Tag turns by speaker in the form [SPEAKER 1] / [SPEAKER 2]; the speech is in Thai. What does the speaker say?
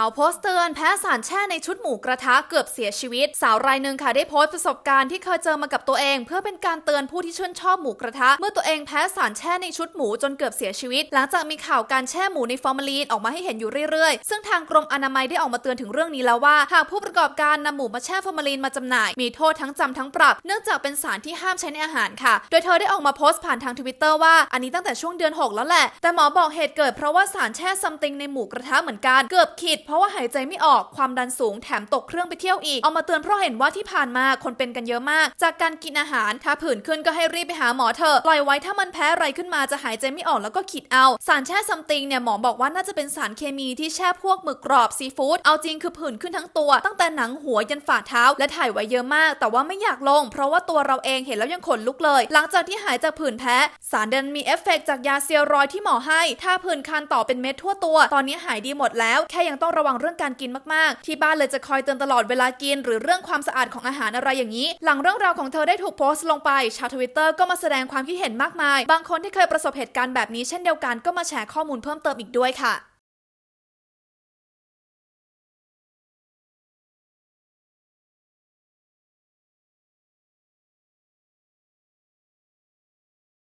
[SPEAKER 1] าวโพสเตือนแพ้สารแช่ในชุดหมูกระทะเกือบเสียชีวิต สาวรายหนึ่งค่ะได้โพสต์ประสบการณ์ที่เคยเจอมากับตัวเอง เพื่อเป็นการเตือนผู้ที่ชื่นชอบหมูกระทะ เมื่อตัวเองแพ้สารแช่ในชุดหมูจนเกือบเสียชีวิต หลังจากมีข่าวการแช่หมูในฟอร์มาลีนออกมาให้เห็นอยู่เรื่อยๆ ซึ่งทางกรมอนามัยได้ออกมาเตือนถึงเรื่องนี้แล้วว่า หากผู้ประกอบการนำหมูมาแช่ฟอร์มาลีนมาจำหน่าย มีโทษทั้งจำทั้งปรับ เนื่องจากเป็นสารที่ห้ามใช้ในอาหารค่ะ โดยเธอได้ออกมาโพสต์ผ่านทางทวิตเตอร์ว่าอันนี้ตั้งแต่ช่วงเดือน 6 แล้วแหละแต่หมอบอกเหตุเกิดเพราะว่าสารแช่ซัมติงในหมูกระทะเหมือนกันเกือบขีดเพราะว่าหายใจไม่ออกความดันสูงแถมตกเครื่องไปเที่ยวอีก เอามาเตือนเพราะเห็นว่าที่ผ่านมาคนเป็นกันเยอะมาก จากการกินอาหาร ถ้าผื่นขึ้นก็ให้รีบไปหาหมอเถอะปล่อยไว้ถ้ามันแพ้อะไรขึ้นมาจะหายใจไม่ออกแล้วก็ขีดเอา สารแช่ซัมติงเนี่ยหมอบอกว่าน่าจะเป็นสารเคมีที่แช่พวกหมึกกรอบซีฟู้ดเอาจริงคือผื่นขึ้นทั้งตัว ตั้งแต่หนังหัวยันฝ่าเท้า และถ่ายไว้เยอะมาก แต่ว่าไม่อยากลง เพราะว่าตัวเราเองเห็นแล้วยังขนลุกเลย หลังจากที่หายจากผื่นแพ้ สารเดินมีเอฟเฟกต์จากยาเซียรอยที่หมอให้ ถ้าผื่นคันต่อเป็นเม็ดทั่วตัว ตอนนี้หายดีหมดแล้วแค่ยังต้องระวังเรื่องการกินมากๆ ที่บ้านเลยจะคอยเตือนตลอดเวลากิน หรือเรื่องความสะอาดของอาหารอะไรอย่างนี้ หลังเรื่องราวของเธอได้ถูกโพสต์ลงไป ชาวทวิตเตอร์ก็มาแสดงความคิดเห็นมากมาย บางคนที่เคยประสบเหตุการณ์แบบนี้เช่นเดียวกันก็มาแชร์ข้อมูลเพิ่มเติมอีกด้วยค่ะ